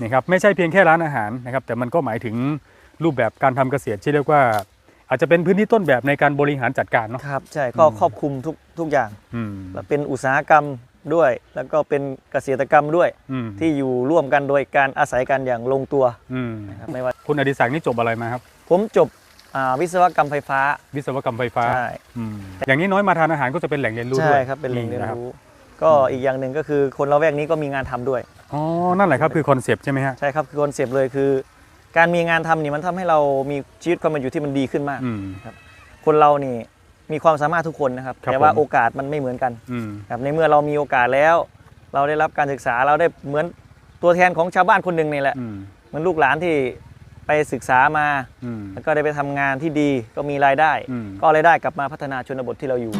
นี่ครับไม่ใช่เพียงแค่ร้านอาหารนะครับแต่มันก็หมายถึงรูปแบบการทำเกษตรที่เรียกว่า อาจจะเป็นพื้นที่ต้นแบบในการบริหารจัดการเนาะครับใช่ก็อืมครอบคลุมทุกทุกอย่างอืมเป็นอุตสาหกรรมด้วย แล้วก็เป็นเกษตรกรรมด้วยอืมที่อยู่ร่วมกันโดยการอาศัยกันอย่างลงตัวอืมนะครับไม่ว่าคุณอดิศักดิ์นี่จบอะไรมาครับ ผมจบอ่าวิศวกรรมไฟฟ้า วิศวกรรมไฟฟ้าใช่อืมอย่างนี้น้อยมาทานอาหารก็จะเป็นแหล่งเรียนรู้ใช่ด้วยครับเป็นแหล่งเรียนนะคบรู้ ก็อีกอย่างหนึ่งก็คือคนละแวกนี้ก็มีงานทำด้วยอ๋อนั่นแหละครับคือคอนเซปต์ใช่ไหมฮะใช่ครับคือคอนเซปต์เลยคือ การมีงานทำนี่มันทำให้เรามีชีวิตความเป็นอยู่ที่มันดีขึ้นมากอืมคนเรานี่มีความสามารถทุกคนนะครับครับแต่ว่าผมโอกาสมันไม่เหมือนกันอืมครับในเมื่อเรามีโอกาสแล้ว เราได้รับการศึกษาเราได้เหมือนตัวแทนของชาวบ้านคนหนึ่งนี่แหละอืมเหมือนลูกหลานที่ไปศึกษามาอืมแล้วก็ได้ไปทำงานที่ดีก็มีรายได้อืมก็เอารายได้กลับมาพัฒนาชนบทที่เราอยู่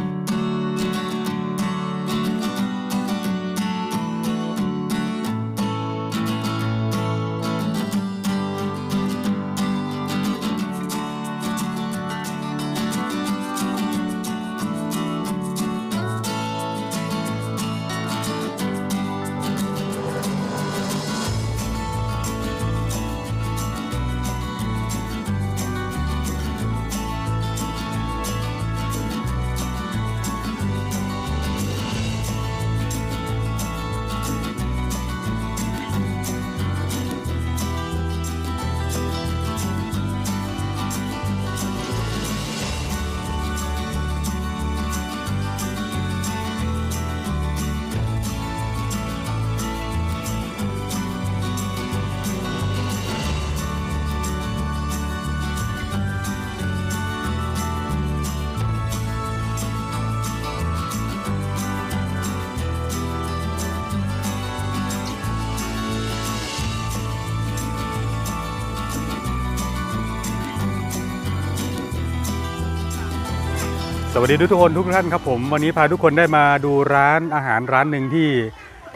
วัสดีทุกคนทุกท่านครับผมวันนี้พาทุกคนได้มาดูร้านอาหารร้านหนึ่งที่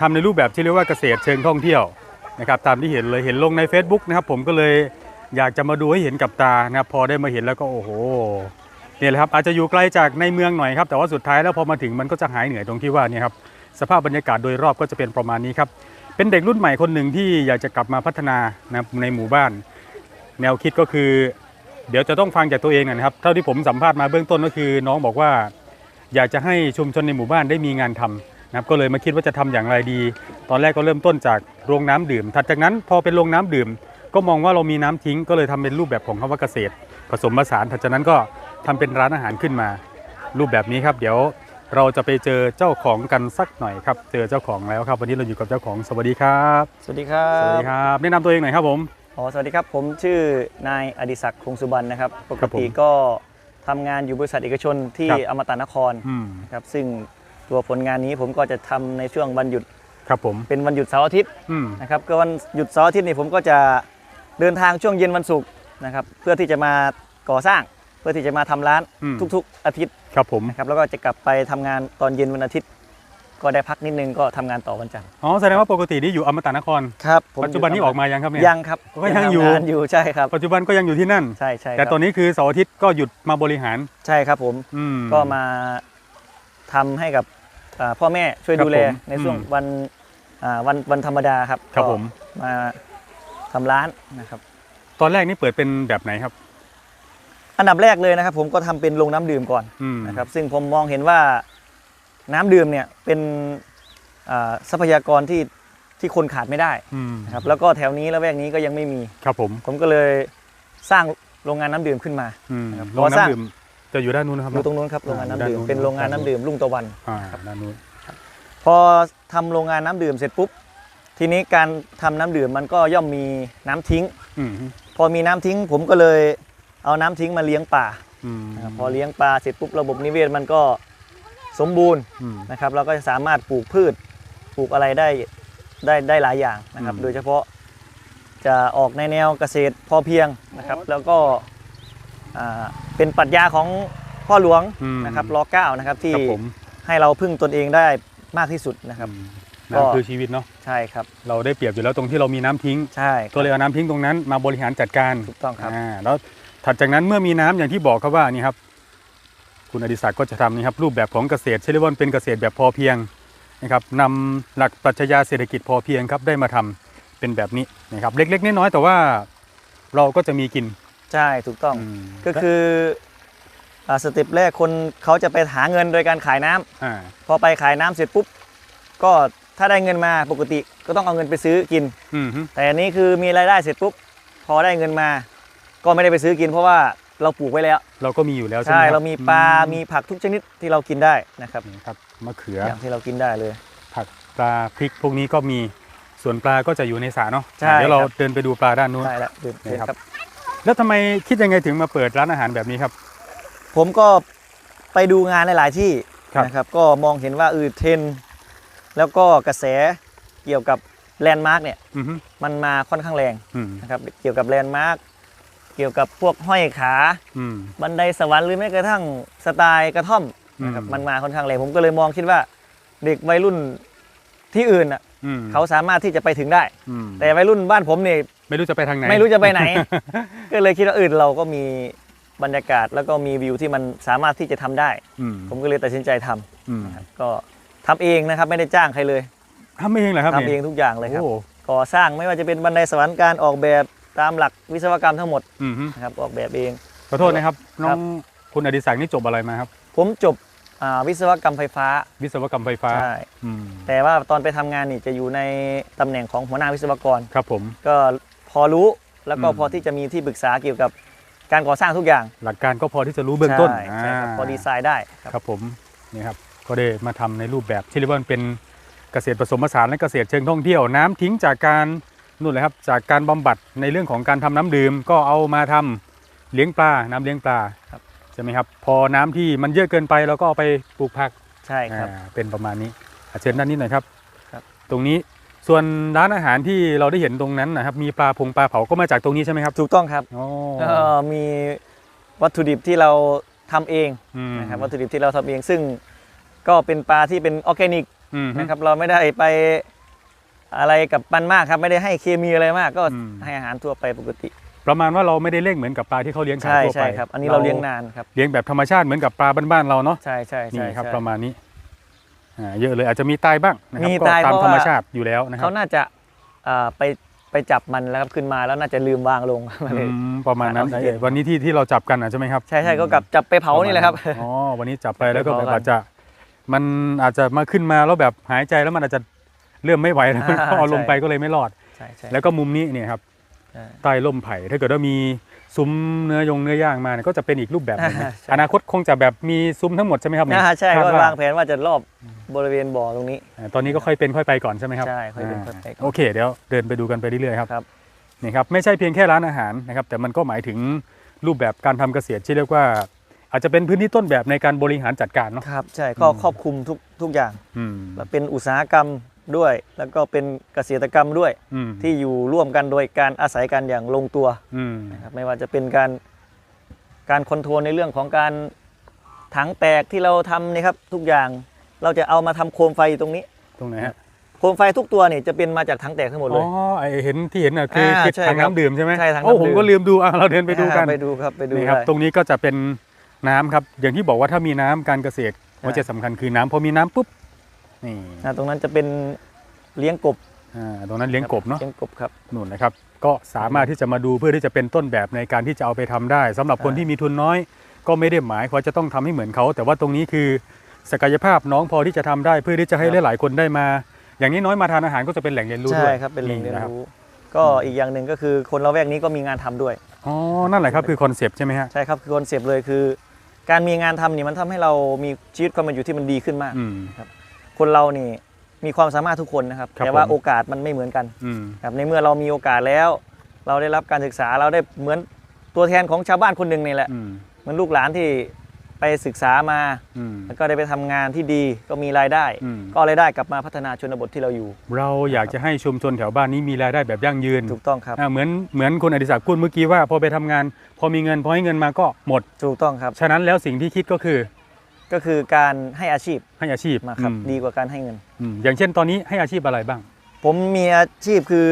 ทำในรูปแบบที่เรียกว่าเกษตรเชิงท่องเที่ยวนะครับตามที่เห็นเลยเห็นลงใน Facebook นะครับผมก็เลยอยากจะมาดูให้เห็นกับตานะครับพอได้มาเห็นแล้วก็โอ้โหเนี่ยแหละครับอาจจะอยู่ไกลจากในเมืองหน่อยครับแต่ว่าสุดท้ายแล้วพอมาถึงมันก็จะหายเหนื่อยตรงที่ว่าเนี่ยครับสภาพบรรยากาศโดยรอบก็จะเป็นประมาณนี้ครับเป็นเด็กรุ่นใหม่คนหนึ่งที่อยากจะกลับมาพัฒนานะในหมู่บ้าน แนวคิดก็คือ เดี๋ยวจะต้องฟังจากตัวเองนะครับ เท่าที่ผมสัมภาษณ์มาเบื้องต้นก็คือ น้องบอกว่า อยากจะให้ชุมชนในหมู่บ้านได้มีงานทำนะครับ ก็เลยมาคิดว่าจะทำอย่างไรดี ตอนแรกก็เริ่มต้นจากโรงน้ำดื่ม ถัดจากนั้นพอเป็นโรงน้ำดื่ม ก็มองว่าเรามีน้ำทิ้ง ก็เลยทำเป็นรูปแบบของคำว่าเกษตร ผสมผสานถัดจากนั้นก็ทำเป็นร้านอาหารขึ้นมา รูปแบบนี้ครับ เดี๋ยวเราจะไปเจอเจ้าของกันสักหน่อยครับ เจอเจ้าของแล้วครับ วันนี้เราอยู่กับเจ้าของ สวัสดีครับ สวัสดีครัสวัสบดีครับ แนะนำตัวเองหน่อยครับผม อ๋อสวัสดีครับ ผมชื่อนายอดิศักดิ์คงสุบรรณนะครับปคกรับผมติก็ทำงานอยู่บริษัทเอกชนที่ครับอมตะนครอืมครับซึ่งตัวผลงานนี้ผมก็จะทำในช่วงวันหยุดครับผมเป็นวันหยุดเสาร์อาทิตย์อืมนะครับก็วันหยุดเสาร์อาทิตย์นี่ผมก็จะเดินทางช่วงเย็นวันศุกร์นะครับเพื่อที่จะมาก่อสร้างเพื่อที่จะมาทำร้านอืมทุก ๆ อาทิตย์ครับผมนะครับแล้วก็จะกลับไปทำงานตอนเย็นวันอาทิตย์ ก็ได้พักนิดนึงก็ทำงานต่อวันจันทร์อ๋อแสดงว่าปกตินี่อยู่อมตะนคร ครับผมปัจจุบันนี้ออกมายังครับเนี่ย ยังครับก็ยังอยู่ ทำานอยู่ใช่ครับ ปัจจุบันก็ยังอยู่ที่นั่น ใช่ใช่แต่ครับตอนนี้คือเสาร์อาทิตย์ก็หยุดมาบริหารใช่ครับผม อืมก็มาทำให้กับอ่าพ่อแม่ช่วยครับดูแลผมในช่วงอืม วันอ่าวันวันธรรมดาครับครับก็ผมมาทำร้านนะครับ ตอนแรกนี่เปิดเป็นแบบไหนครับอันดับแรกเลยนะครับ ผมก็ทำเป็นโรงน้ำดื่มก่อนอืมนะครับ ซึ่งผมมองเห็นว่า น้ำดื่มเนี่ยเป็นอ่าทรัพยากรที่ที่คนขาดไม่ได้อืมนะครับแล้วก็แถวนี้แล้วแวกนี้ก็ยังไม่มีครับผมผมก็เลยสร้างโรงงานน้ำดื่มขึ้นมาอืมครับโรงพอสร้างน้ำดื่มจะอยู่ด้านนู้นนะครับอยู่ตรงนู้นครับโรงงานน้ำดื่มด้านนู้นเป็นโรงงานน้ำดื่มรุ่งตะวันอ่าด้านนู้นพอทำโรงงานน้ำดื่มเสร็จปุ๊บทีนี้การทำน้ำดื่มมันก็ย่อมมีน้ำทิ้งอืมพอมีน้ำทิ้งผมก็เลยเอาน้ำทิ้งมาเลี้ยงป่าอืมนะครับพอเลี้ยงปลาเสร็จปุ๊บระบบนิเวศมันก็ สมบูรณ์อืม นะครับเราก็จะสามารถปลูกพืชปลูกอะไรได้ได้ได้หลายอย่างนะครับ อืม โดยเฉพาะจะออกในแนวเกษตรพอเพียงนะครับ แล้วก็อ่าเป็นปรัชญาของพ่อหลวงอืมนะครับรอเก้านะครับที่ครับผมให้เราพึ่งตนเองได้มากที่สุดนะครับ อืมก็ น้ำคือชีวิตเนาะใช่ครับเราได้เปรียบอยู่แล้วตรงที่เรามีน้ำทิ้ง ใช่ครับก็เลยเอาน้ำทิ้งตรงนั้นมาบริหารจัดการถูกต้องครับ อ่าแล้วถัดจากนั้นเมื่อมีน้ำอย่างที่บอกครับว่านี่ครับ คุณอดิศักดิ์ก็จะทำนี่ครับรูปแบบของเกษตรเชลิวอนเป็นเกษตรแบบพอเพียงนะครับนำหลักปรัชญาเศรษฐกิจพอเพียงครับได้มาทำเป็นแบบนี้นะครับเล็กๆน้อยๆแต่ว่าเราก็จะมีกินใช่ถูกต้องมก็คืออ่าสเต็ปแรกคนเขาจะไปหาเงินโดยการขายน้ำอ่าพอไปขายน้ำเสร็จปุ๊บก็ถ้าได้เงินมาปกติก็ต้องเอาเงินไปซื้อกินอืมฮึแต่อันนี้คือมีรายได้เสร็จปุ๊บพอได้เงินมา ก็ไม่ได้ไปซื้อกิน เพราะว่า เราปลูกไว้แล้ว เราก็มีอยู่แล้วใช่ไหมใช่คบเรามีปลา อืมีผักทุกชนิดที่เรากินได้นะครับนี่ครับมะเขืออย่างที่เรากินได้เลย ผักปลาพริกพวกนี้ก็มีส่วนปลาก็จะอยู่ในสระเนาะใช่เดี๋ยวเราครับ เดินไปดูปลาด้านนู้น ได้แล้วเดินเดินนี่ครับ ครับ แล้วทำไมคิดยังไงถึงมาเปิดร้านอาหารแบบนี้ครับ ผมก็ไปดูงานหลาย ๆ ที่ครับ นะครับ ก็มองเห็นว่าเออเทรนด์แล้วก็กระแสเกี่ยวกับแลนด์มาร์กเนี่ย อือฮึมันมาค่อนข้างแรงอืม นะครับเกี่ยวกับแลนด์มาร์กเกี่ยวกับพวกห้อยขาอืม บันไดสวรรค์หรือแม้กระทั่งสไตล์กระท่อมนะครับอืม มันมาค่อนข้างแรงผมก็เลยมองคิดว่าเด็กวัยรุ่นที่อื่นอะอืมเขาสามารถที่จะไปถึงได้ อืมแต่วัยรุ่นบ้านผมเนี่ยไม่รู้จะไปทางไหน ไม่รู้จะไปไหน ก็เลยคิดว่าอื่นเราก็มีบรรยากาศแล้วก็มีวิวที่มันสามารถที่จะทำได้ อืมผมก็เลยตัดสินใจทำอืมนะครับก็ทำเองนะครับไม่ได้จ้างใครเลยทำเองเหรอครับทำเองนี่ทุกอย่างเลยครับ โอ้ก่อสร้างไม่ว่าจะเป็นบันไดสวรรค์การออกแบบ ตามหลักวิศวกรรมทั้งหมดอืมฮึนะครับออกแบบเอง ขอโทษนะครับน้ครัอบงคุณอดิศักดิ์นี่จบอะไรมาครับ ผมจบอ่าวิศวกรรมไฟฟ้าวิศวกรรมไฟฟ้าใช่อืมแต่ว่าตอนไปทำงานนี่จะอยู่ในตำแหน่งของหัวหน้าวิศวกร ครับผม ก็พอรู้แล้วก็อืม พอที่จะมีที่ปรึกษาเกี่ยวกับการก่อสร้างทุกอย่างหลักการก็พอที่จะรู้เบื้องต้นใช่ใช่ครับาพอดีไซน์ได้ครับครับผมนี่ครับก็ได้มาทำในรูปแบบที่เรียกว่าเป็นเกษตรผสมผสานและเกษตรเชิงท่องเที่ยว น้ำทิ้งจากการ นู่นเลยครับจากการบำบัดในเรื่องของการทำน้ำดื่มก็เอามาทำเลี้ยงปลาน้ำเลี้ยงปลาครับใช่ไหมครับ พอน้ำที่มันเยอะเกินไปเราก็เอาไปปลูกผักใช่ครับอ่าเป็นประมาณนี้อะเชิญด้านนี้หน่อยครับครับ ตรงนี้ส่วนร้านอาหารที่เราได้เห็นตรงนั้นนะครับมีปลาพงปลาเผาก็มาจากตรงนี้ใช่ไหมครับ ถูกต้องครับอ๋อเอ่อมีวัตถุดิบที่เราทำเองมนะครับวัตถุดิบที่เราทำเองซึ่งก็เป็นปลาที่เป็นออร์แกนิกอืมนะครับเราไม่ได้ไป อะไรกับมันมากครับไม่ได้ให้เคมีอะไรมากก็อืม ให้อาหารทั่วไปปกติประมาณว่าเราไม่ได้เล่งเหมือนกับปลาที่เขาเลี้ยงขายใช่ทั่วไปใช่ครับ อันนี้เราเลี้ยงนานครับ เลี้ยงแบบธรรมชาติเหมือนกับปลาบ้านๆเราเนาะใช่ใช่นี่ใช่ครับใช่ ประมาณนี้อ่าเยอะเลยอาจจะมีตายบ้างนะครับมีก็ตายตามเพราะธรรมว่า ชาติอยู่แล้วนะครัเขาบน่าจะอ่าไปไปจับมันแล้วครับขึ้นมาแล้วน่าจะลืมวางลงมาเลยอืมประมาณนั้นออกซิเจนเอ้ยวันนี้ที่ที่เราจับกันอะใช่ไหมครับใช่ใช่ก็กลับจับไปเผานี่แหละครับ อ๋อวันนี้จับไปแล้วก็จับแบไปบเผากัน อาจจะ มันอาจจะมาขึ้นมาแล้วแบบหายใจแล้วมันอาจจะ เริ่มไม่ไหวแล้วอ่าก็เอาลงใช่ไปก็เลยไม่รอด ใช่ใช่แล้วก็มุมนี้เนี่ยครับใช่ ใต้ร่มไผ่ถ้าเกิดว่ามีซุ้มเนื้อยงเนื้อย่างมาเนี่ยก็จะเป็นอีกรูปแบบหนึงนะใช่ อนาคตคงจะแบบมีซุ้มทั้งหมดใช่ไหมครับเนี่ยอ่าใช่คาดก็ว่าวางแผนว่าจะรอบบริเวณบ่อตรงนี้ อ่าตอนนี้ก็ค่อยเป็นค่อยไปก่อนใช่ไหมครับใช่ค่อยเป็นค่อยไปก่อน โอเคเดี๋ยวเดินไปดูกันไปเรื่อยๆครับ ครับ นี่ครับไม่ใช่เพียงแค่ร้านอาหารนะครับแต่มันก็หมายถึงรูปแบบการทำเกษตรที่เรียกว่า อาจจะเป็นพื้นที่ต้นแบบในการบริหารจัดการเนาะ ครับ ใช่ก็อืม ครอบคลุมทุกทุกอย่าง อืม เป็นอุตสาหกรรม ด้วย แล้วก็เป็นเกษตรกรรมด้วย อืมที่อยู่ร่วมกันโดยการอาศัยกันอย่างลงตัวอืมนะครับไม่ว่าจะเป็นการการคอนโทรลในเรื่องของการถังแตกที่เราทำนี่ครับทุกอย่างเราจะเอามาทำโคมไฟตรงนี้ ตรงไหนฮะโคมไฟทุกตัวนี่จะเป็นมาจากถังแตกทั้งหมดเลอ๋อย ไอเห็นที่เห็นน่ะคืออ่าคือใช่ถังครับน้ำดื่มใช่ไหมใช่ถังโอ้น้ำดื่มผมก็ลืมดูอะเราเดินไปดูกัน อ่าไปดูครับไปดูนี่ครับได้ ตรงนี้ก็จะเป็นน้ำครับอย่างที่บอกว่าถ้ามีน้ำการเกษตรหัวใจสำคัญคือน้ำพอมีน้ำปุ๊บ นี่อ่าตรงนั้นจะเป็นเลี้ยงกบอ่าตรงนั้นเลี้ยงกบเนาะเลี้ยงกบครับนู่นนะครับ ก็สามารถที่จะมาดูเพื่อที่จะเป็นต้นแบบในการที่จะเอาไปทำได้สำหรับคนใช่ที่มีทุนน้อย ก็ไม่ได้หมายความจะต้องทำให้เหมือนเขา แต่ว่าตรงนี้คือศักยภาพน้องพอที่จะทำได้เพื่อที่จะให้หลายๆคนได้มา อย่างนี้น้อยมาทานอาหารก็จะเป็นแหล่งเรียนรู้ใช่ด้วยครับเป็นแหล่งเรียนนะคบรู้ก็อีกอย่างหนึ่งก็คือคนละแวกนี้ก็มีงานทำด้วยอ๋อนั่นแหละครับคือคอนเซปต์ใช่ไหมฮะใช่ครับคือคอนเซปต์เลยคือ การมีงานทำนี่มันทำให้เรามีชีวิตความเป็นอยู่ที่มันดีขึ้นมากอืม คนเรานี่มีความสามารถทุกคนนะครับ ครับแต่ว่าผม โอกาสมันไม่เหมือนกันอืม ครับในเมื่อเรามีโอกาสแล้ว เราได้รับการศึกษาเราได้เหมือนตัวแทนของชาวบ้านคนหนึ่งนี่แหละอืม เหมือนลูกหลานที่ไปศึกษามา อืม แล้วก็ได้ไปทำงานที่ดีก็มีรายได้ อืม ก็เอารายได้กลับมาพัฒนาชนบทที่เราอยู่เราอยากจะให้ชุมชนแถวบ้านนี้มีรายได้แบบยั่งยืนถูกต้องครับ อ่าเหมือนเหมือนคุณอดิศักดิ์พูดเมื่อกี้ว่าพอไปทำงาน พอมีเงินพอให้เงินมาก็หมด ถูกต้องครับ ฉะนั้นแล้วสิ่งที่คิดก็คือ ก็คือการให้อาชีพให้อาชีพมาครับอืมดีกว่าการให้เงิน อืมอย่างเช่นตอนนี้ให้อาชีพอะไรบ้าง ผมมีอาชีพคือ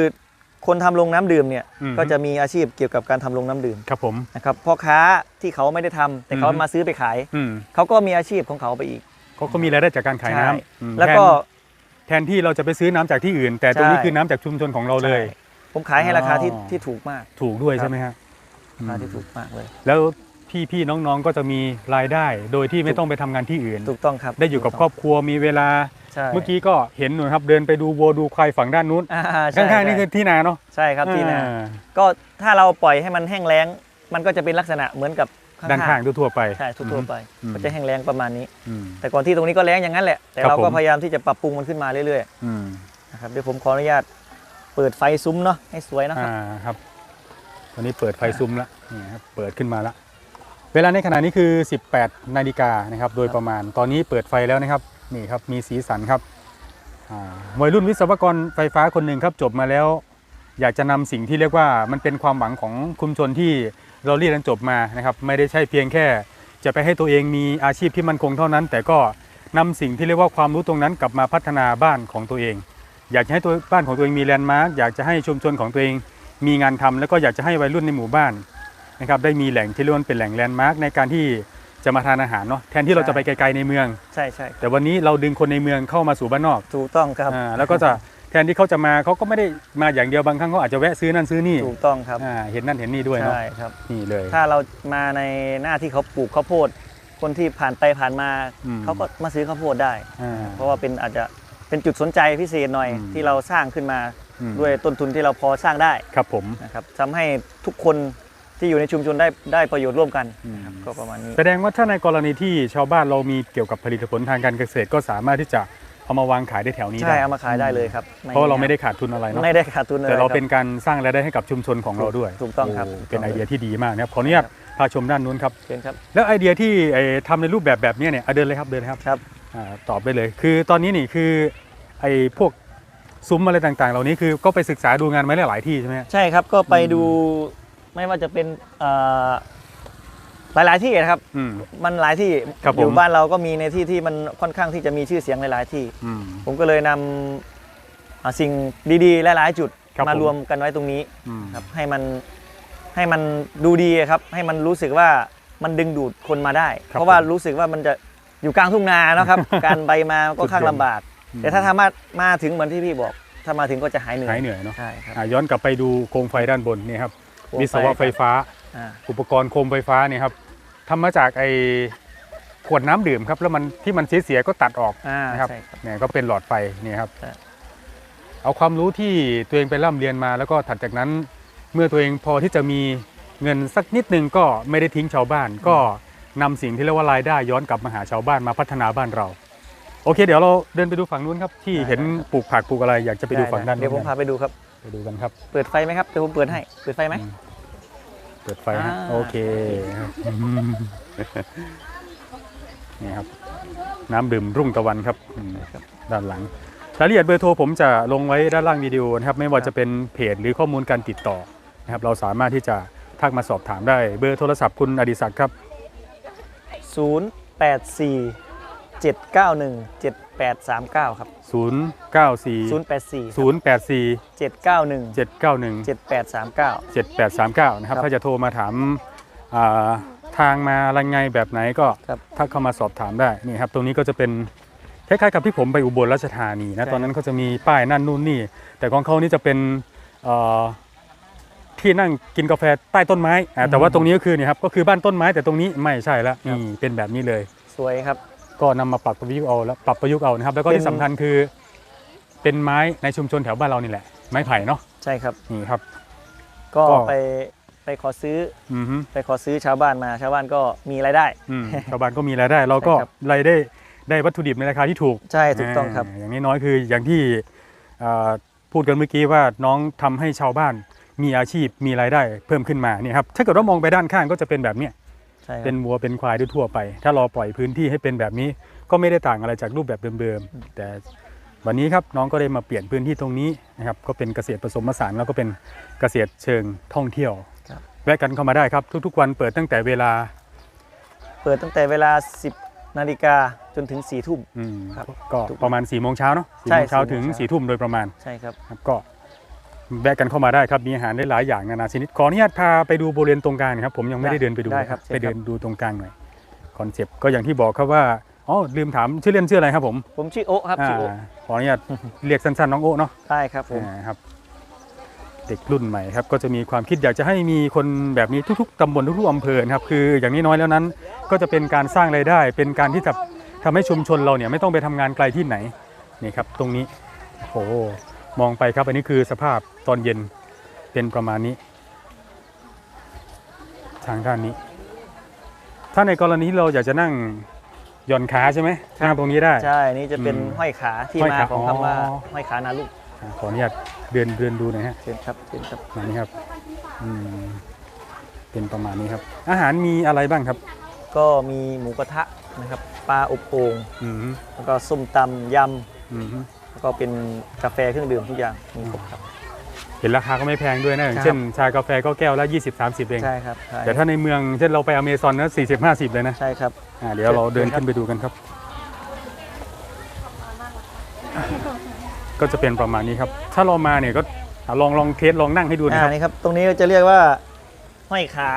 คนทำโรงน้ำดื่มเนี่ยอืม ก็จะมีอาชีพเกี่ยวกับการทำโรงน้ำดื่มครับผม นะครับพ่อค้าที่เขาไม่ได้ทำแต่เขาอืมมาซื้อไปขาย อืมเขาก็มีอาชีพของเขาไปอีกเขาก็มีรายได้จากการขายน้ำใช่อืมแล้วก็ ทนแทนที่เราจะไปซื้อน้ำจากที่อื่น แต่ตรงนี้ใช่ คือน้ำจากชุมชนของเราเลย ใช่ผมขายให้ราคาที่อ๋อ ที่ถูกมาก ถูกด้วยครับใช่ไหมฮะราคาที่อืมถูกมากเลย แล้ว พี่พี่ๆน้องๆก็จะมีรายได้ โดยที่ไม่ต้องไปทำงานที่อื่น ถูกต้องครับได้อยู่กับครอบครัวมีเวลา ใช่เมื่อกี้ก็เห็นหนูครับเดินไปดูวัวดูควายฝั่งด้านนู้นอ่าใช่ข้างๆนี่คือที่นาเนาะใช่ครับที่นาอ่าก็ถ้าเราปล่อยให้มันแห้งแล้ง มันก็จะเป็นลักษณะเหมือนกับข้างๆด้านข้างทั่วๆไป ใช่ทั่วๆไปอืมก็จะแห้งแล้งประมาณนี้ อืม แต่ก่อนที่ตรงนี้ก็แล้งอย่างนั้นแหละ แต่ครับเราก็ผม พยายามที่จะปรับปรุงมันขึ้นมาเรื่อยอืม ๆนะครับเดี๋ยวผมขออนุญาตเปิดไฟซุ้มเนาะให้สวยนะครับ อ่าครับ ตอนนี้เปิดไฟซุ้มแล้วนี่ครับ เปิดขึ้นมาแล้ว เวลาในขณะนี้คือ 18 นาฬิกานะครับโดยประมาณตอนนี้เปิดไฟแล้วนะครับนี่ครับมีสีสันครับวัยรุ่นวิศวกรไฟฟ้าคนหนึ่งครับจบมาแล้ว อยากจะนำสิ่งที่เรียกว่ามันเป็นความหวังของคุมชนที่เราเรียนจบมานะครับไม่ได้ใช่เพียงแค่ จะไปให้ตัวเองมีอาชีพที่มั่นคงเท่านั้น แต่ก็นำสิ่งที่เรียกว่าความรู้ตรงนั้นกลับมาพัฒนาบ้านของตัวเอง อยากจะให้ตัวบ้านของตัวเองมีแลนด์มาร์กอยากจะให้ชุมชนของตัวเองมีงานทำแล้วก็อยากจะให้วัยรุ่นในหมู่บ้าน นะครับได้มีแหล่งที่เรียกว่าเป็นแหล่งแลนด์มาร์กในการที่จะมาทานอาหารเนาะแทนที่เราจะไปไกลๆในเมือง ใช่ใช่แต่วันนี้เราดึงคนในเมืองเข้ามาสู่บ้านนอกถูกต้องครับอ่าแล้วก็จะแทนที่เขาจะมาเขาก็ไม่ได้มาอย่างเดียวบางครั้งเขาอาจจะแวะซื้อนั่นซื้อนี่ถูกต้องครับอ่าเห็นนั่นเห็นนี่ด้วยเนาะใช่ครับนี่เลย ถ้าเรามาในหน้าที่เขาปลูกข้าวโพด คนที่ผ่านไปผ่านมาอืม เขาก็มาซื้อข้าวโพดได้ อ่า เพราะว่าเป็นอาจจะเป็นจุดสนใจพิเศษหน่อยอืมที่เราสร้างขึ้นมาอืม ด้วยต้นทุนที่เราพอสร้างได้ครับผม นะครับทำให้ทุกคน ที่อยู่ในชุมชนได้ได้ประโยชน์ร่วมกันอืมนะครับก็ประมาณนี้ แสดงว่าถ้าในกรณีที่ชาวบ้านเรามีเกี่ยวกับผลิตผลทางการเกษตรก็สามารถที่จะเอามาวางขายได้แถวนี้ใช่ได้เอามาขายได้เลยครับเพราะว่าเราไม่ได้ขาดทุนอะไรเนาะไม่ได้ขาดทุนอะไรแต่เราคบเป็นการสร้างรายได้ให้กับชุมชนของเราด้วยถูกต้องครับโถูกต้องเป็นไอเดียที่ดีมากนะครับขออนุญาตพาชมด้านนู้นครับเชิญครับ แล้วไอเดียที่ไอ้ทำในรูปแบบแบบเนี้ยเนี่ยอะเดินเลยครับเดินเลยครับครับอ่าตอบได้เลย คือตอนนี้นี่คือไอ้พวกซุ้มอะไรต่างๆ เหล่านี้คือก็ไปศึกษาดูงานมาหลายๆที่ใช่ไหมฮะใช่ครับก็ไปอืมดู ไม่ว่าจะเป็นเอ่อหลายๆที่นะครับ อืม มันหลายที่ครับผมอยู่บ้านเราก็มีในที่ที่มันค่อนข้างที่จะมีชื่อเสียงหลาย ๆ ที่อืมผมก็เลยนำอ่าสิ่งดีๆ หลาย ๆ จุดครับมาผม รวมกันไว้ตรงนี้อืมครับให้มันให้มันดูดีครับ ให้มันรู้สึกว่ามันดึงดูดคนมาได้ ครับเพราะว่าผมรู้สึกว่ามันจะอยู่กลางทุ่งนาเนาะครับ การไปมาก็ข้างลำบากแต่ถ้าทามามาถึงเหมือนที่พี่บอก ถ้ามาถึงก็จะหายเหนื่อยหายเหนื่อยเนาะใช่ครับ อะย้อนกลับไปดูโคมไฟด้านบนนี่ครับโค มไฟวิศวะไฟฟ้าอ่าอุปกรณ์โคมไฟฟ้าเนี่ยครับทำมาจากไอ้ขวดน้ำดื่มครับแล้วมันที่มันเสียๆก็ตัดออกอ่านะครับใช่ครับเนี่ยก็เป็นหลอดไฟเนี่ยครับใช่เอาความรู้ที่ตัวเองไปร่ำเรียนมา แล้วก็ถัดจากนั้นเมื่อตัวเองพอที่จะมีเงินสักนิดนึงก็ไม่ได้ทิ้งชาวบ้าน ก็นำสิ่งที่เรียกว่ารายได้ย้อนกลับมาหาชาวบ้านมาพัฒนาบ้านเรา โอเค เดี๋ยวเราเดินไปดูฝั่งนู้นครับที่เห็นปลูกผักปลูกอะไรอยากจะไปดูฝั่งด้านเดี๋ยวผมนู้นพาไปดูครับ ไปดูกันครับ เปิดไฟไหมครับเดี๋ยวผมเปิดให้ เปิดไฟไหมอืมเปิดไฟฮะอ่า โอเคครับอืมนี่ครับ น้ำดื่มรุ่งตะวันครับอืมด้านหลังรายละเอียดเบอร์โทรผมจะลงไว้ด้านล่างวิดีโอนะครับ ไม่ว่าจะเป็นเพจหรือข้อมูลการติดต่อนะครับ เราสามารถที่จะทักมาสอบถามได้เบอร์โทรศัพท์คุณอดิศักดิ์ครับศูนย์ แปดสี่เจ็ดเก้าหนึ่งเจ็ดแปดสามเก้าครับ 094ศูนย์แปดสี่084เจ็ดเก้าหนึ่ง791เจ็ดแปดสามเก้า7839 นะครับ ครับถ้าจะโทรมาถามอ่าทางมาอะไรไงแบบไหนก็ครับ ทักเข้ามาสอบถามได้นี่ครับ ตรงนี้ก็จะเป็นคล้ายๆกับที่ผมไปอุบลราชธานีนะ ตอนนั้นเขาจะมีป้ายนั่นนู่นนี่ แต่ของเขานี่จะเป็นเอ่อที่นั่งกินกาแฟใต้ต้นไม้อ่าแต่ว่าตรงนี้ก็คือเนี่ยครับก็คือบ้านต้นไม้แต่ตรงนี้ไม่ใช่ละนี่เป็นแบบนี้เลย สวยครับ ก็นำมาปรับประยุกต์เอาแล้วปรับประยุกต์เอานะครับ แล้วก็เป็นที่สำคัญคือ เป็นไม้ในชุมชนแถวบ้านเรานี่แหละ ไม้ไผ่เนาะใช่ครับนี่ครับ ก็ก็ไปไปขอซื้ออือฮึไปขอซื้อชาวบ้านมาชาวบ้านก็มีรายได้อืมชาวบ้านก็มีรายได้ เราก็ใช่ครับรายได้ได้วัตถุดิบในราคาที่ถูกใช่ถูกต้องครับาอย่างนี้น้อยคืออย่างที่อ่าพูดกันเมื่อกี้ว่าน้องทำให้ชาวบ้านมีอาชีพมีรายได้เพิ่มขึ้นมาเนี่ยครับถ้าเกิดว่ามองไปด้านข้างก็จะเป็นแบบเนี้ย ใช่คเป็รับนวัวเป็นควายด้วยทั่วไป ถ้าเราปล่อยพื้นที่ให้เป็นแบบนี้ ก็ไม่ได้ต่างอะไรจากรูปแบบเดิมๆ แต่วันนี้ครับน้องก็ได้มาเปลี่ยนพื้นที่ตรงนี้นะครับก็เป็นเกษตรผสมผสานแล้วก็เป็นเกษตรเชิงท่องเที่ยวครับ แวะกันเข้ามาได้ครับ ทุกๆ วันเปิดตั้งแต่เวลาเปิดตั้งแต่เวลา 10นาฬิกาจนถึง4ทุ่ม อืมครับก็ประมาณ4ี่โมงเช้าเนาะสี่ใช่โมงเช้า4ถึงโมงเช้า4ี่ทุ่มโดยประมาณใช่ครับ ครับก็ แวะกันเข้ามาได้ครับมีอาหารได้หลายอย่างนานาชนิดขออนุญาตพาไปดูบริเวณตรงกลางนะครับผมยังไม่ได้ได้เดินไปดูได้นะครับเชิญไปเดิครันบดูตรงกลางหน่อยคอนเซปต์ก็อย่างที่บอกครับว่าอ๋อลืมถามชื่อเล่นชื่ออะไรครับผม ผมชื่อโอ๊คครับชื่อโอ๊คอ่าขออนุญาตเรียกสั้นๆน้องโอ๊เนาะได้ครับผมอ่าครับเด็กรุ่นใหม่ครับก็จะมีความคิดอยากจะให้มีคนแบบนี้ทุกๆตำบลทุกๆอำเภอนะครับคืออย่างน้อยๆแล้วนั้น ก็จะเป็นการสร้างรายได้ เป็นการที่จะทำให้ชุมชนเราเนี่ยไม่ต้องไปทำงานไกลที่ไหนนี่ครับตรงนี้โอ้โห มองไปครับอันนี้คือสภาพตอนเย็นเป็นประมาณนี้ ทางด้านนี้ ถ้าในกรณีที่เราอยากจะนั่งหย่อนขาใช่ไหมนั่งตรงนี้ได้ ใช่ นี่จะเป็นอืมห้อยขาที่ห้อยมาขาของคำว่าอ๋อห้อยขานาลูกอ่าขออนุญาตเดินเดินดูหน่อยฮะเชิญครับเชิญครับมานี่ครับอืมเป็นประมาณนี้ครับ อาหารมีอะไรบ้างครับ ก็มีหมูกระทะนะครับ ปลาอบโอ่งอืมแล้วก็ส้มตำยอืมำ แล้วก็เป็นกาแฟเครื่องดื่มทุกอย่างมีครบครับ เห็นราคาก็ไม่แพงด้วยนะอย่างครับเช่น ชากาแฟก็แก้วละ 20 30 เองใช่ครับใช่แต่ถ้าในเมืองเช่นเราไปอเมซอนนะ40 50 เลยนะใช่ครับอ่าเดี๋ยวเราเดินเชิญครับขึ้นไปดูกันครับ ก็จะเป็นประมาณนี้ครับ ถ้าเรามาเนี่ยก็อะลองลองเทสลองนั่งให้ดูนะอ่าครับนี่ครับ ตรงนี้จะเรียกว่าห้อยขา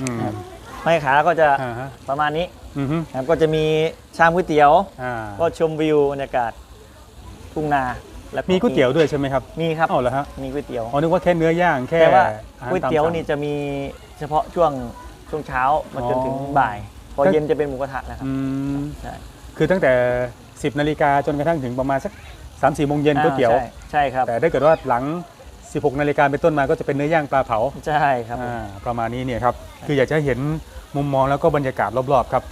อืมครับห้อยขาก็จะอ่าฮะประมาณนี้อือฮึนะครับก็จะมีชามก๋วยเตี๋ยว อ่าก็ชมวิวบรรยากาศ ทุ่งนา แล้วมีก๋วยเตี๋ยวด้วยใช่ไหมครับมีครับเอ้าเหรอฮะมีก๋วยเตี๋ยวอ๋อนึกว่าแค่เนื้อย่างแค่แต่ว่าอาหารก๋วยเตี๋ยวตามสั่งนี่จะมีเฉพาะช่วงช่วงเช้ามาจนถึงอ๋อบ่าย พอก็เย็นจะเป็นหมูกระทะนะครับอืมใช่คือตั้งแต่ 10นาฬิกาจนกระทั่งถึงประมาณสัก3 4โมงเย็นก๋วยเตี๋ยวอ่าใช่ใช่ครับแต่ถ้าเกิดว่าหลัง 16นาฬิกาเป็นต้นมาก็จะเป็นเนื้อย่างปลาเผาใช่ครับผมอ่าประมาณนี้เนี่ยครับคืออยากจะให้เห็นมุมมองแล้วก็บรรยากาศรอบๆครับ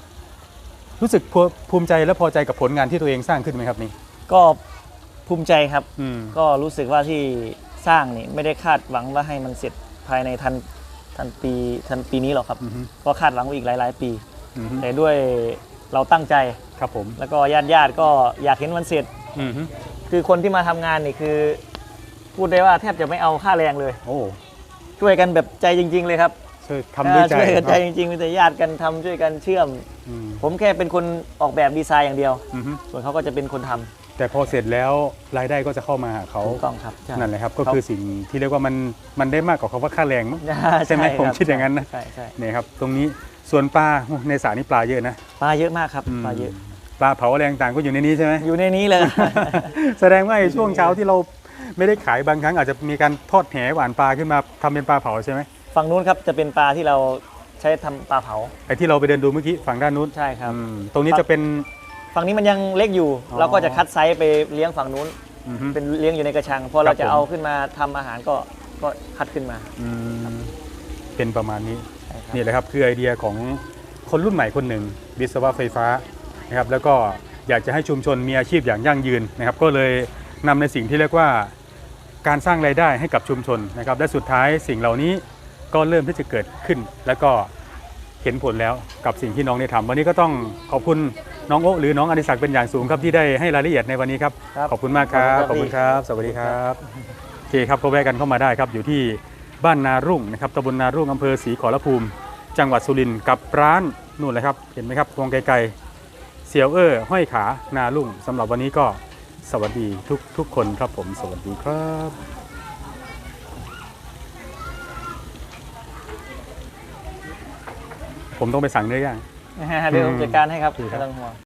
รู้สึกภูภูมิใจและพอใจกับผลงานที่ตัวเองสร้างขึ้นไหมครับนี่ก็ ภูมิใจครับ อืมก็รู้สึกว่าที่สร้างนี่ไม่ได้คาดหวังว่าให้มันเสร็จภายในทันทันปีทันปีนี้หรอกครับ อือฮึก็คาดหวังไว้อีกหลาย ๆ ปี อือฮึแต่ด้วยเราตั้งใจ ครับผมแล้วก็ญาติญาติๆก็อยากเห็นมันเสร็จ อือฮึคือคนที่มาทำงานนี่คือ พูดได้ว่าแทบจะไม่เอาค่าแรงเลย โอ้ช่วยกันแบบใจจริง ๆ เลยครับช่วยทำด้วยใจช่วยกันใจครับจริงๆมีแต่ญาติกันทำช่วยกันเชื่อม อืมผมแค่เป็นคนออกแบบดีไซน์อย่างเดียว อือฮึส่วนเขาก็จะเป็นคนทำ แต่พอเสร็จแล้วรายได้ก็จะเข้ามาหาเขาถูกต้องครับใช่นั่นแหละครับ ก็เขาคือสิ่งที่เรียกว่ามันมันได้มากกว่าคำว่าค่าแรงมั้งใช่ไหมรับผมคิดอย่างนั้นนะใช่ใช่เนี่ยครับตรงนี้ส่วนปลาโอ้ในสระนี่ปลาเยอะนะปลาเยอะมากครับปลาเยอะปลาเผาแรงต่างก็อยู่ในนี้ใช่ไหมอยู่ในนี้เลย แสดงว่าไอ้ช่วงเช้าที่เราไม่ได้ขายบางครั้งอาจจะมีการทอดแหหวานปลาขึ้นมาทำเป็นปลาเผาใช่ไหมฝั่งนู้นครับจะเป็นปลาที่เราใช้ทำปลาเผาไอ้ที่เราไปเดินดูเมื่อกี้ฝั่งด้านนู้นใช่ครับอืมตรงนี้จะเป็น ฝั่งนี้มันยังเล็กอยู่ อ๋อ เราก็จะคัดไซส์ไปเลี้ยงฝั่งนู้น อือฮึ เป็นเลี้ยงอยู่ในกระชัง พอเราครัจะบผม เอาขึ้นมาทำอาหารก็ก็คัดขึ้นมาอืมเป็นประมาณนี้ ใช่ครับ นี่แหละครับคือไอเดียของคนรุ่นใหม่คนหนึ่งวิศวะไฟฟ้านะครับแล้วก็อยากจะให้ชุมชนมีอาชีพอย่างยั่งยืนนะครับก็เลยนำในสิ่งที่เรียกว่าการสร้างรายได้ให้กับชุมชนนะครับและสุดท้ายสิ่งเหล่านี้ก็เริ่มที่จะเกิดขึ้น แล้วก็ เห็นผลแล้วกับสิ่งที่น้องได้ทำวันนี้ก็ต้องขอบคุณน้องโอ๊หรือน้องอดิศักดิ์เป็นอย่างสูงครับที่ได้ให้รายละเอียดในวันนี้ครับครับขอบคุณมากครับขขออบบคุคุณณคครัรับบสวัสดีครับโอเคครับก็แวะกันเข้ามาได้ครับอยู่ที่บ้านนารุ่งนะครับตำบลนารุ่งอำเภอศรีขอรภูมิ จังหวัดสุรินทร์กับร้านนู่นเลยครับเห็นไหมครับมองไกลๆเสียวเออห้อยขานาลุ่งสำหรับวันนี้ก็สวัสดีทุกทุกคนครับผม สวัสดีครับ ผมต้องไปสั่งเนื้อย่างเดี๋ยวผมจัดการให้ครับดีครับไม่ต้องห่วง